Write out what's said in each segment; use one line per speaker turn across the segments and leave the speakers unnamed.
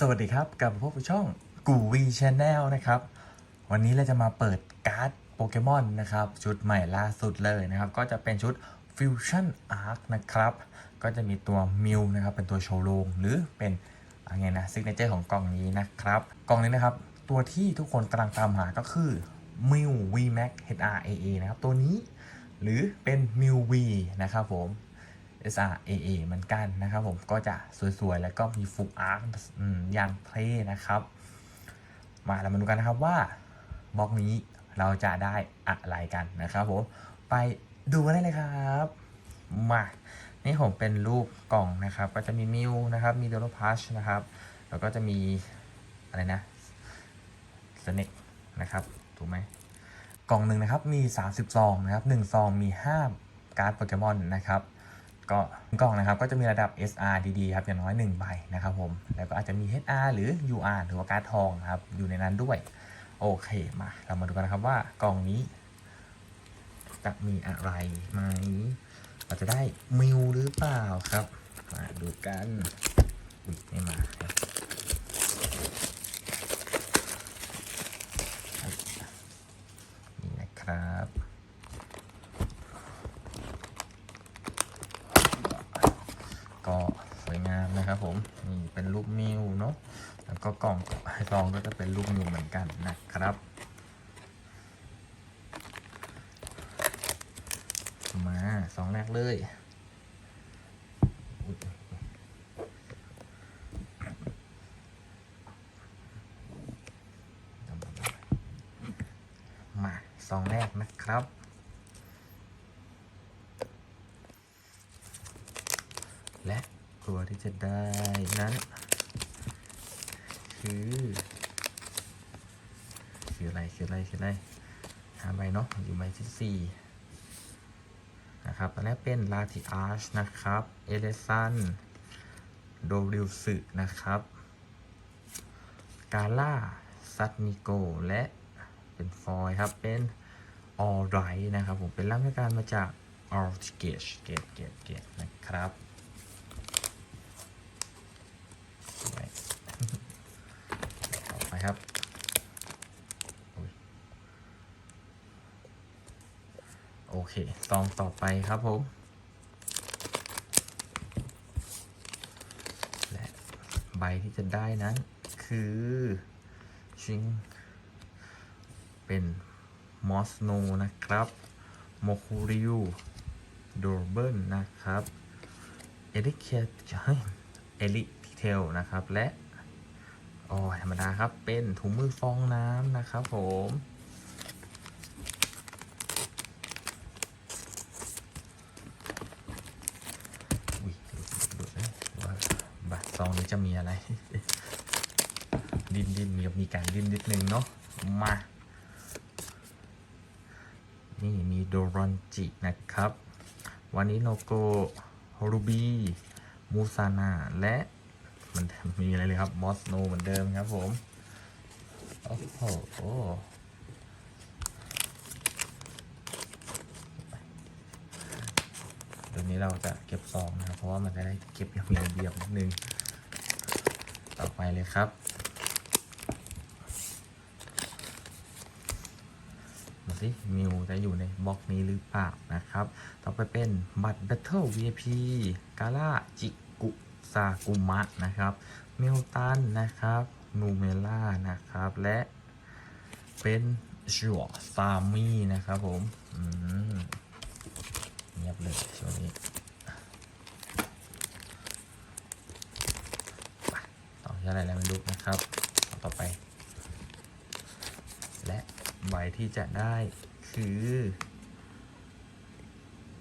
สวัสดีครับกับพบกับช่องกูวีชาแนลนะครับ วันนี้เราจะมาเปิดการ์ดโปเกมอนนะครับ ชุดใหม่ล่าสุดเลยนะครับ ก็จะเป็นชุด Fusion Arc นะครับ ก็จะมีตัวมิวนะครับ เป็นตัวโชว์โรงหรือเป็นอะไรนะซิกเนเจอร์ของกล่องนี้นะครับ กล่องนี้นะครับ ตัวที่ทุกคนกำลังตามหาก็คือ m i w V Max HRAA นะครับ ตัวนี้ หรือเป็น m i w V นะครับผม SRAA เหมือนกันนะครับผมก็จะสวยๆ แล้วก็มีฟูลอาร์คอย่างเท่นะครับ มาเรามาดูกันนะครับว่าบล็อกนี้เราจะได้อะไรกันนะครับผมไปดูกันได้เลยครับมานี่ผมเป็นรูปกล่องนะครับ ก็จะมีมิวนะครับ มีโดโลพัชนะครับ แล้วก็จะมีอะไรนะสเน็กนะครับถูกไหมกล่องหนึ่งนะครับมี 30 ซองนะครับ1ซองมี 5 การ์ดโปเกมอนนะครับ ก็กล่องนะครับก็จะมีระดับ SR ดีๆครับอย่างน้อย1ใบนะครับผมแล้วก็อาจจะมี HR หรือ UR หรือว่าการทองครับอยู่ในนั้นด้วยโอเคมาเรามาดูกันนะครับว่ากล่องนี้ จะมีอะไรไหมเราจะได้มิวหรือเปล่าครับ มาดูกันอุ๊ยไม่มาครับนี่นะครับ ก็สวยงามนะครับผมนี่เป็นรูปมิวเนาะแล้ว ก็กล่องซองก็จะเป็นรูปมิวเหมือนกันนะครับ มาสองแรกเลยมาสองแรกนะครับและตัวที่จะได้นั้น คือ คืออะไรคืออะไรคืออะไรหาใบเนาะอยู่ใบที่สี่นะครับตอนแรกเป็นลาติอาร์ชนะครับ เอเลซัน โดริวสึนะครับ กาล่า ซัตนิโก และเป็นฟอยครับ เป็นออไรนะครับ ผมเป็นร่างพิการมาจากออร์เกชเกตเกตเกตนะครับ ไว้ ต่อไปครับอุ๊ย โอเคซองต่อไปครับผมและใบที่จะได้นั้น คือชิงเป็นมอสโนนะครับโมคูริวโดเบิลนะครับเอริเคทเฮ้ยเอลิเทลนะครับและอ้ยธรรมดาครับเป็นถุงมือฟองน้ำนะครับผม อุ้ยดูดูดูว่าบัตรซองนี้ จะมีอะไร ดิ้นดิ้นมีมีการดิ้นนิดนึงเนาะมา นี่มีโดรอนจินะครับวานิโนโกรูบีมูซานาและมันมีอะไรเลยครับมอสโนเหมือนเดิมครับผม โอ้โหเดี๋ยวนี้เราจะเก็บซองนะครับ เพราะว่ามันจะได้เก็บอย่างมีระเบียบนิดนึง ต่อไปเลยครับ มาสิมิวจะอยู่ในบล็อกนี้หรือเปล่านะครับ ต่อไปเป็นบัตร Battle VIP กาล่าจิกุซากุมะนะครับ เมลตันนะครับ นูเมล่านะครับ และเป็นชัวซามีนะครับผม อืมเงียบเลยช่วงนี้ไปต่ อที่อะไรแล้วไม่รู้นะครับต่อไป และใบที่จะได้คือ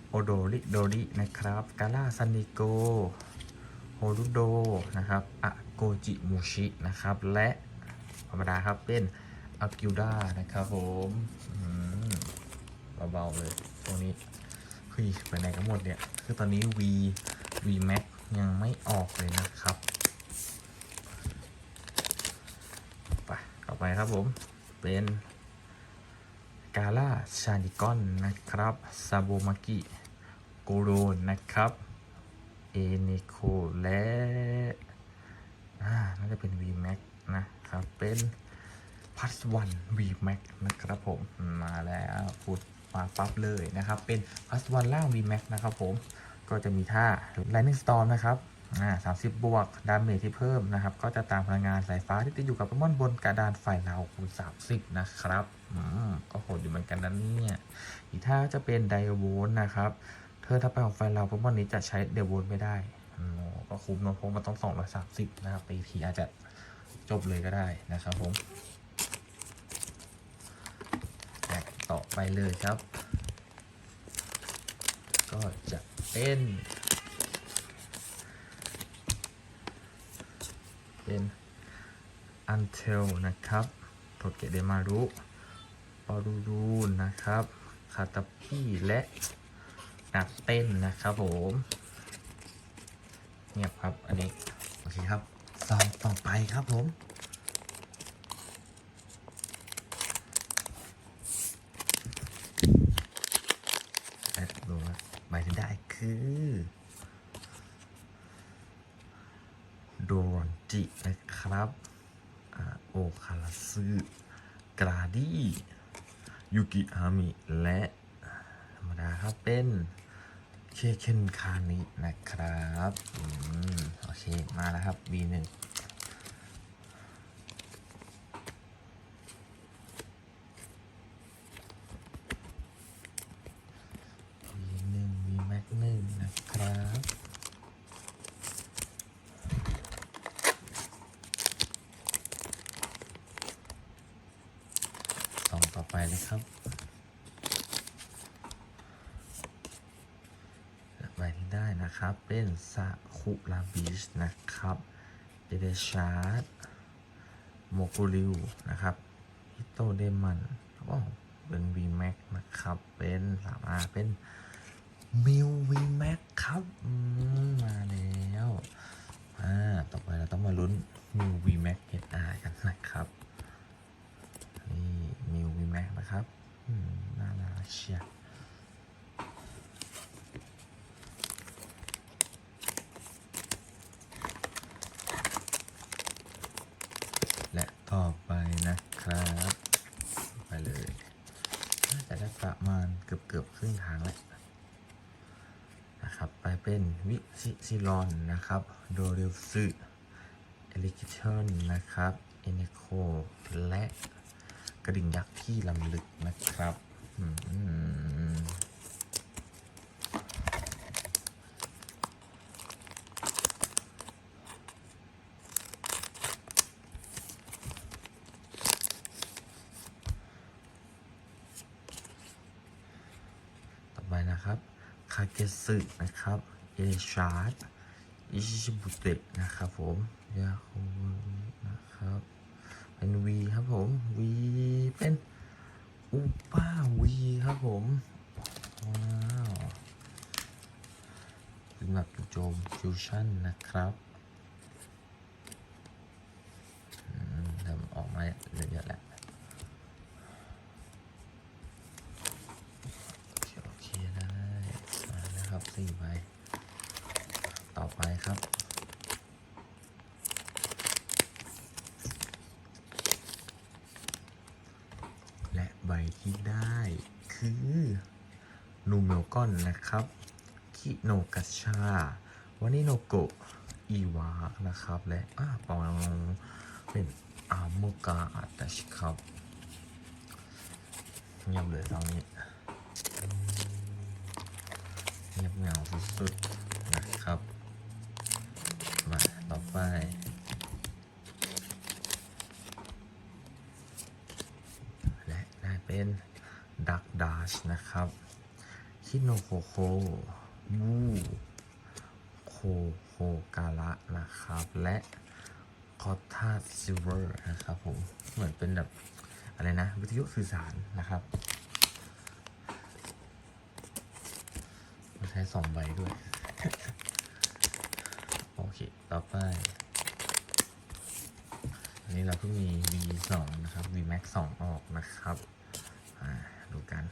โอโดริโดรินะครับกาล่าซันนิโกโฮรุโดนะครับอะโกจิมูชินะครับ และธรรมดาครับเป็นอากิ d ดานะครับผมเบาๆเลยตัวนี้เฮ้ยไปไหนกันหมดเนี่ย คือตอนนี้ V V Max ยังไม่ออกเลยนะครับ ไปต่ อไปครับผม เป็นกาล่าชาดิกอนนะครับซาโบมากิโกโรนนะครับ เอเนโคและอ่าน่าจะเป็น VMAX นะครับ เป็นพัสวัน VMAX นะครับผม มาแล้วพูดมาปั๊บเลยนะครับ เป็นพัสวันล่าง VMAX นะครับผม ก็จะมีท่า Lightning Storm นะครับ สามสิบบวก ดาเมจที่เพิ่มนะครับ ก็จะตามพลังงานสายฟ้าที่ติดอยู่กับโปเกมอนบนกระดานฝ่ายเราคูณสามสิบนะครับก็โหดอยู่เหมือนกันนะเนี่ยอีกท่าจะเป็นไดโวลนะครับ เธอถ้าไปของไฟเราโปเกมอนนี้จะใช้เดโวลไม่ได้ก็คุ้มเนพราะมันต้องสองร้อยสามสิบนะครับตีทีอาจจะจบเลยก็ได้นะครับผมและต่อไปเลยครับ ก็จะเป็น เป็น Until นะครับโปรเกเดมารุปอรูรูนนะครับคาตาปี้และนักเต้นนะครับผมเงียบครับ อันนี้ โอเคครับซองต่อไปครับผม และดูว่าใบที่ได้คือ โดรอน จินะครับโอคาราซึกราดี้ยูกิฮามิและธรรมดาครับเป็นเคเคนคานินะครับอืมโอเค มาแล้วครับ B1 B Max หนึ่งนะครับ สอง ต่อไปเลยครับใบที่ได้นะครับ เป็นซาคุราบิชนะครับเดเดชาร์ดโมกุริวนะครับฮิโตเดมันว้าวเป็น V Max นะครับ เป็นสามารถเป็นมิว V Max ครับมาแล้วอ่าต่อไปเราต้องมาลุ้นมิว V Max HR กันนะครับ นี่มิว V Max นะครับอืมน่ารักเชียร์และ ต่อไปนะครับ ไปเลยน่าจะได้ประมาณเกือบเกือบครึ่งทางแล้วนะครับ ไปเป็นวิซิซิลอนนะครับ โดเรลซึเอลิกิเทนนะครับ เอเนโค และกระดิ่งยักษ์ที่ลำลึกนะครับ อืมต่อไปนะครับ คาเกสึนะครับเอชาร์ดอิชิบุเตะนะครับผมยาคูนะครับเป็น V ครับผม V เป็นอุป้า V ครับผมว้าวเป็นแบโจมฟิวชั่นนะครับอืมเริ่มออกมาเยอะๆแล้วโอเคโอเคได้มาแล้ว ครับสี่ใบต่อไปครับและใบที่ได้คือนูเมลกอนนะครับ คิโนกัชชาวานิโนโกะอีวานะครับ และอ่าปองเป็นอาโมกาอัตชิครับเงียบเลยตอนนี้ เงียบเหงาสุดๆนะครับ มาต่อไปและได้เป็นดักดาชนะครับคิโนโคโควูโคโคการะนะครับ และคอทาซิเวอร์นะครับผม เหมือนเป็นแบบอะไรนะ วิทยุสื่อสารนะครับมันใช้สองใบด้วย โอเค ต่อไป อันนี้เราเพิ่งมี V2 นะครับ VMAX 2 ออกนะครับดูกัน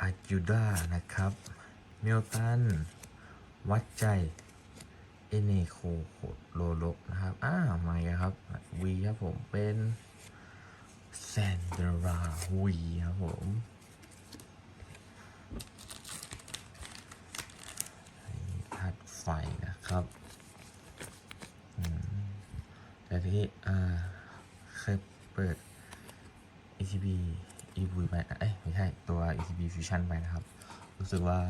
อาจูด้านะครับเมลตัน วัดใจ เอเนโคโคโลโลนะครับ อ้าวมาครับ วีครับผมเป็นแซนดราวีครับผม ต่ที่อ่าเคยเปิด ECB e v ไปเอ้ยไม่ใช่ตัว ECB Fusion ไปนะครับ รู้สึกว่า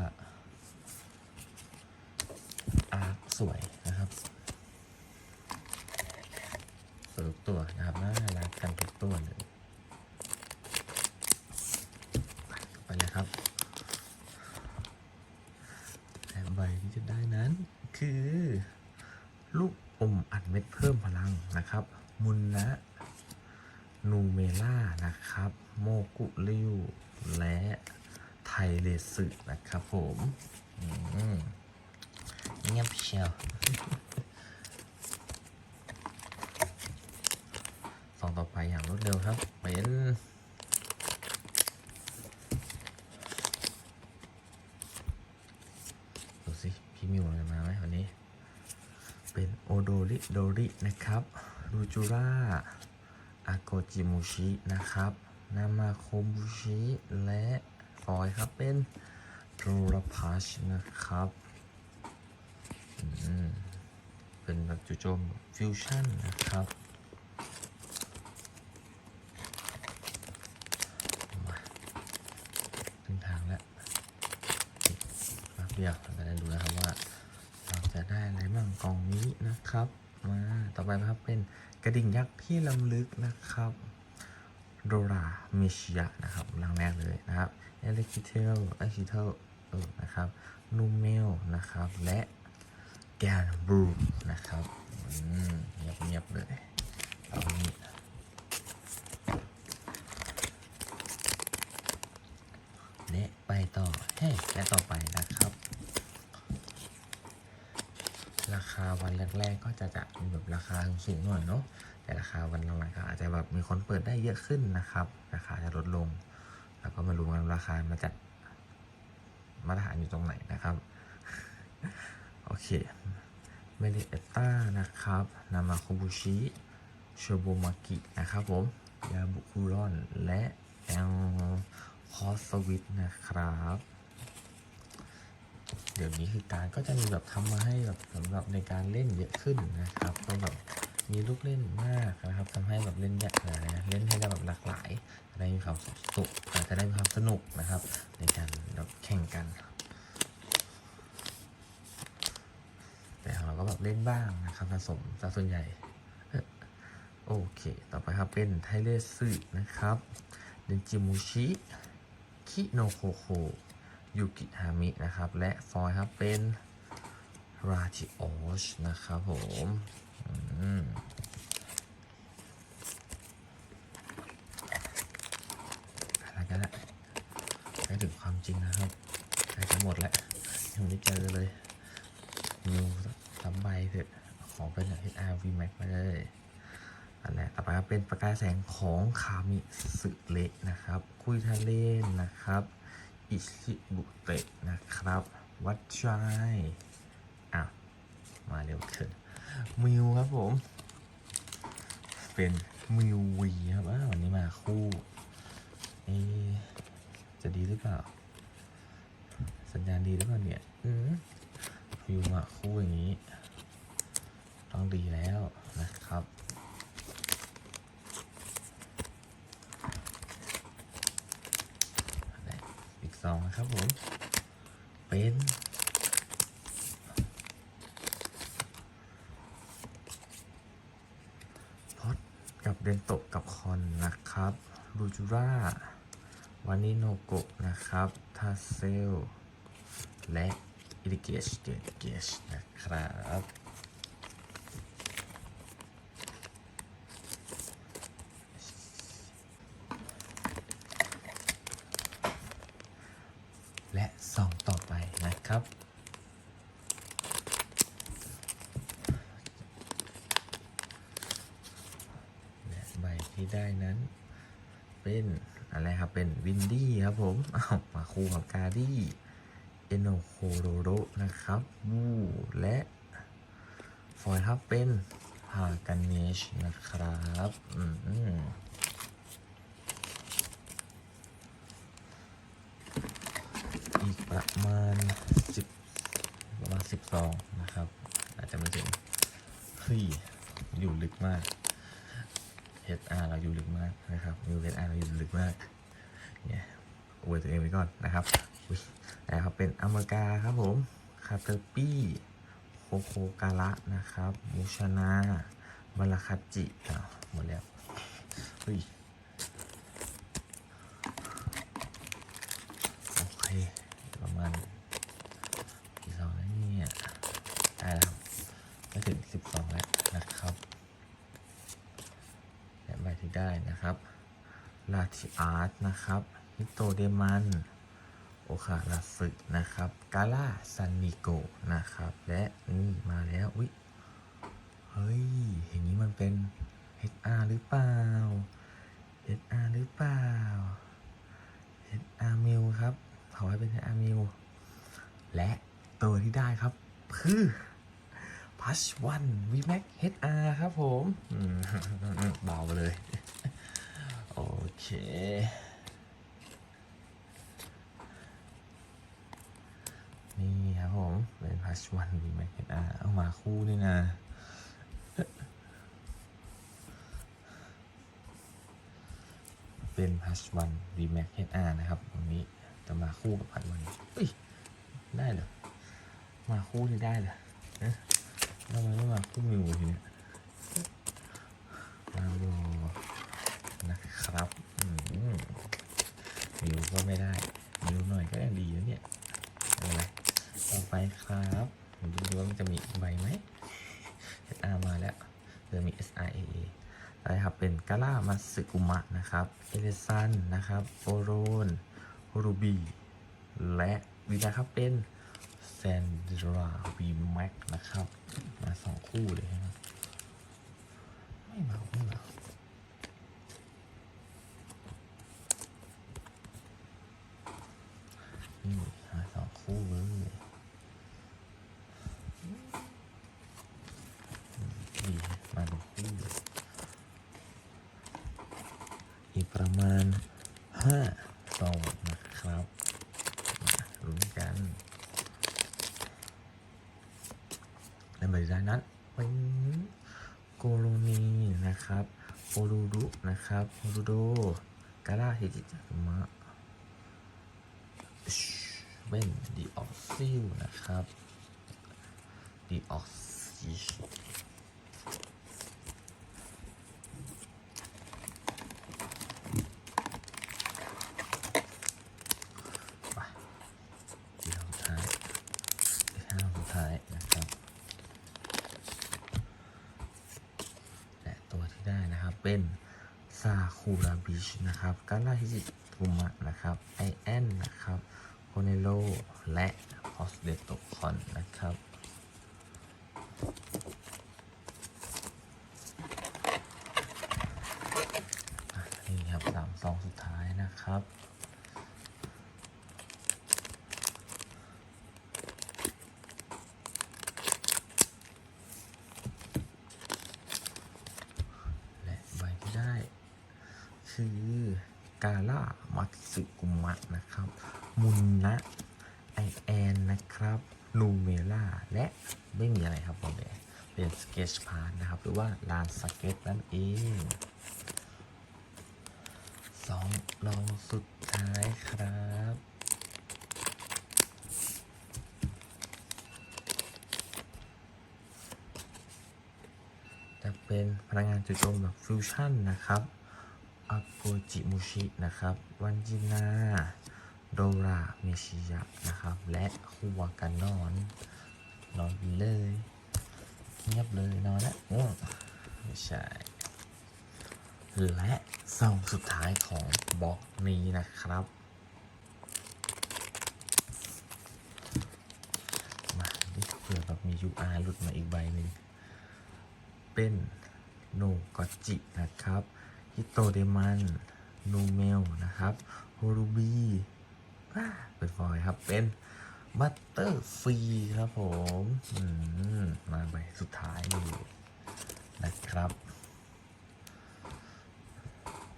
อาร์คสวยนะครับสวยทุกตัวนะครับน่ารักกันทุกตัวเลยไปเลยครับแต่ใบที่จะได้นั้น คือ ลูกอมอัดเม็ดเพิ่มพลังนะครับ มุนนะนูเมล่านะครับ โมกุริว และไท สึนะครับผมเงียบเชียวสองต่อไปอย่างรวดเร็วครับ เป็นดูสิพี่มิวอะไรมาไหมวันนี้ เป็นโอโดริโดรินะครับรูจูราอาโกจิมุชินะครับนามาโคบุชิ และฟอยครับเป็น รูรพัชนะครับ เป็นแบบจู่โจมฟิวชั่นนะครับมาถึงทางแล้วอีกแป๊บเดียวเราจะได้รู้แล้วครับว่า เราจะได้อะไรบ้างกล่องนี้นะครับ มาต่อไปนะครับเป็นกระดิ่งยักษ์ที่ล้ำลึกนะครับโดราเมชิยะนะครับรังแรกเลยนะครับเอเลคิเทลไอคิเทล นะครับนูเมลนะครับ และแกนบรูนะครับเงียบเงียบๆเลยเอานี้เละไปต่อเฮ้และต่อไปนะครับ ราคาวันแรกๆก็จะจะมีแบบราคาสูงหน่อยเนาะแต่ราคาวันหลังๆก็อาจจะแบบมีคนเปิดได้เยอะขึ้นนะครับ ราคาจะลดลง แล้วก็ไม่รู้ว่าราคามาจาก มาตรฐานอยู่ตรงไหนนะครับ โอเคเมเดเอต้านะครับนามาโคบุชิโชโบมากินะครับผมยาบุคุรอนและแอลคอสวิตนะครับ เดี๋ยวนี้คือการก็จะมีแบบทำมาให้แบบสำหรับในการเล่นเยอะขึ้นนะครับ ก็แบบ มีลูกเล่นมากนะครับทำให้แบบเล่นยากเลยนะเล่นให้ได้แบบหลากหลายจะได้มีความสุขอาจจะได้มีความสนุกนะครับ ในการแบบแข่งกันแต่ของเราก็แบบเล่นบ้างนะครับผสมซะส่วนใหญ่โอเคต่อไปครับเป็นไทเลสึนะครับเดนจิมูชิคิโนโคโคยูกิฮามินะครับ และฟอยครับเป็นราจิโอชนะครับผม อะไรกันละใกล้ถึงความจริงนะครับใกล้จะหมดแล้วยังไม่เจอเลยนิวสามใบเสร็จขอเป็น HRV Max ไปเลยอันแรกต่อไปครับเป็นประกายแสงของคามิสึเละนะครับ คุยทะเลนนะครับอิชิบุเตะนะครับ วัดชายอ้าวมาเร็วเกิน มิวครับผม เป็นมิววีครับอ้าวันนี้มาคู่เอะจะดีหรือเปล่า สัญญาณดีหรือเปล่าเนี่ยอืมฟิวมาคู่อย่างนี้ ต้องดีแล้วนะครับอีกสองนะครับผม เป็นพอดกับ เดนโตกับคอนนะครับรูจูร่าวานิโนโกะนะครับทาเซลและอิริเกชเดเกชนะครับ และซองต่อไปนะครับ และใบที่ได้นั้น เป็นอะไรครับ เป็นวินดี้ครับผม คู่กับการดี้เอโนโคโรโรนะครับวูและฟอยล์ครับเป็นฮากันเนชนะครับอืมอีกประมาณสิบประมาณสิบซองนะครับ อาจจะไม่ถึงเฮ้ยอยู่ลึกมาก HR เราอยู่ลึกมากนะครับนิว HR เราอยู่ลึกมาก วยตัวเองไปก่อนนะครับนะครับเป็นอเมริกาครับผมคาเตอร์ปี้โคโคการะนะครับมูชนาบาราคาจิอะหมดแล้วเฮ้ยโอเคประมาณกี่ซองแล้วเนี่ยได้แล้วไม่ถึงสิบสองแล้วนะครับและใบที่ได้นะครับลาทิอาร์ตนะครับ ฮิโตเดมันโอคาราสึนะครับกาล่าซันนิโกนะครับ และนี่มาแล้วอุ๊ยเฮ้ยอย่างนี้มันเป็น HR หรือเปล่า HR หรือเปล่า HR มิวครับขอให้เป็น HR มิวและตัวที่ได้ครับ คือพัชวันวีแม็ก HR ครับผมอืมเบาไปเลย โอเค นี่ครับผม เป็นพัชวันวีแม็ก HR เอามาคู่นี่นะเป็นพัชวันวีแม็ก HR นะครับตรงนี้จะมาคู่กับพัชวันเฮ้ยได้เหรอมาคู่นี่ได้เหรอเอ๊ะทำไมไม่มาคู่มิวทีเนี้ยมาโบนะครับมิวก็ไม่ได้มิวหน่อยก็ยังดีแล้วเนี่ย ต่อไปครับดูดูว่ามันจะมีใบไหม SR มาแล้วจะมี SRAA ได้ครับเป็นกาล่ามาสึกุมะนะครับเอเลซันนะครับโอโรนรูบีและวีนะครับเป็นแซนดราวีแม็กนะครับ มาสองคู่เลยใช่ไม่เมาไม่เมานี่มาสองคู่เลยอืมดีมาเป็นคู่เลยอีกประมาณห้าซองนะครับมาลุ้นกัน ในบริษัทนั้นเป็นโกโลนีนะครับโอรูรุนะครับโอรูโด กาลาฮิจิจัมะเป็นดีออกซิลนะครับดีออกซิลปเดี๋ยวสุดท้ายเดี๋ยวห้าสุดท้ายนะครับ และตัวที่ได้นะครับเป็นซาคูราบิช นะครับกาลาฮิจิกุมะนะครับไอแอนนะครับโคเนโลและพอสเดโตคอนนะครับนี่ครับสามซองสุดท้ายนะครับและใบที่ได้คือ กาล่ามัตสึกุมะนะครับ มุนนะไอแอนนะครับนูเมล่าและไม่มีอะไรครับผมเนี่ยเป็นสเกจพาร์ทนะครับ หรือว่าลานสเก็ตนั่นเองสองลองสุดท้ายครับจะเป็นพลังงานจุดโจมแบบฟิวชั่นนะครับ อาโกจิมุชินะครับ วันจินาโดราเมชิยะนะครับ และคูวากันนอน นอนเลยเงียบเลยนอนแล้วไม่ใช่ และซองสุดท้ายของบล็อกนี้นะครับ มาดิเผื่อแบบมี UR หลุดมาอีกใบหนึ่ง เป็นโนกจินะครับ ฮิโตเดมันนูเมลนะครับโฮรูบีเป็นฟอยครับ เป็นบัตเตอร์ฟรีครับผมมมาใบสุดท้ายนี่นะครับ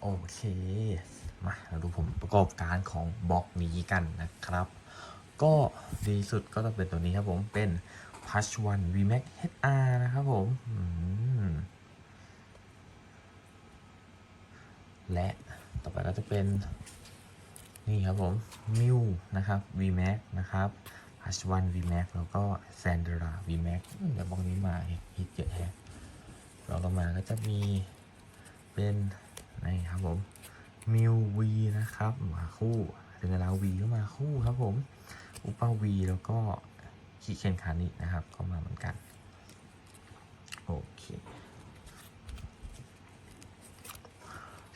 โอเค มาเราดูผมประกอบการของบล็อกนี้กันนะครับ ก็ดีสุดก็ต้องเป็นตัวนี้ครับผมเป็น p a s h One VMAX HR นะครับผมอืม และต่อไปก็จะเป็น นี่ครับผมมิวนะครับ VMAX นะครับ h One VMAX แล้วก็ Sandra VMAX อืมแต่บล็อกนี้มาฮิตเยอะแฮะเราลงมาก็จะมีเป็นนี่ครับผมมิววีนะครับมาคู่ถึงเวลาวีก็มาคู่ครับผมอุปาวีแล้วก็คีเคนคานินะครับ ก็มาเหมือนกัน โอเค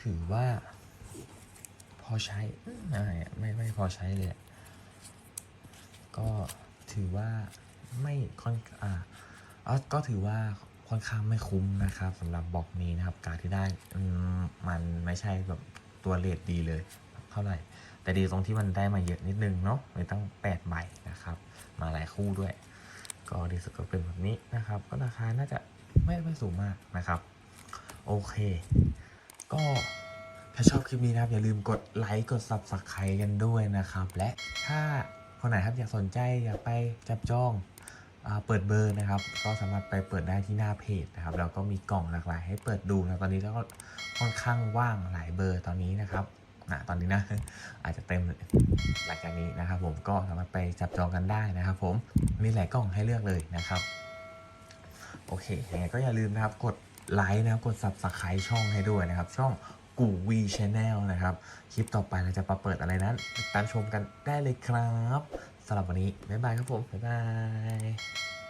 ถือว่า พอใช้ไม่ไม่ไม่พอใช้เลย ก็ถือว่าไม่ค่อนอ่าก็ถือว่าค่อนข้างไม่คุ้มนะครับสำหรับบล็อกนี้นะครับ การที่ได้มมันไม่ใช่แบบตัวเลทดีเลยเท่าไหร่ แต่ดีตรงที่มันได้มาเยอะนิดนึงเนาะเลยตั้ง8ใบนะครับ มาหลายคู่ด้วย ก็ดีสุดก็เป็นแบบนี้นะครับ ก็ราคาน่าจะไม่ไม่สูงมากนะครับ โอเค ก็ถ้าชอบคลิปนี้นะครับอย่าลืมกดไลค์กด Subscribe กันด้วยนะครับ และถ้าคนไหนครับอยากสนใจอยากไปจับจองอเปิดเบอร์นะครับ ก็สามารถไปเปิดได้ที่หน้าเพจนะครับแล้วก็มีกล่องหลากหลายให้เปิดดูนะตอนนี้ก็ค่อนข้างว่างหลายเบอร์ตอนนี้นะครับนะตอนนี้นะอาจจะเต็มหลังจากนี้นะครับผมก็สามารถไปจับจองกันได้นะครับ ผมมีหลายกล่องให้เลือกเลยนะครับ โอเคยังไงก็อย่าลืมนะครับกด ไลค์นะครับกด subscribe ช่องให้ด้วยนะครับ ช่องกูวีชแนลนะครับ คลิปต่อไปเราจะมาเปิดอะไรนั้น ติดตามชมกันได้เลยครับสำหรับวันนี้ บ๊ายบายครับผม บ๊ายบาย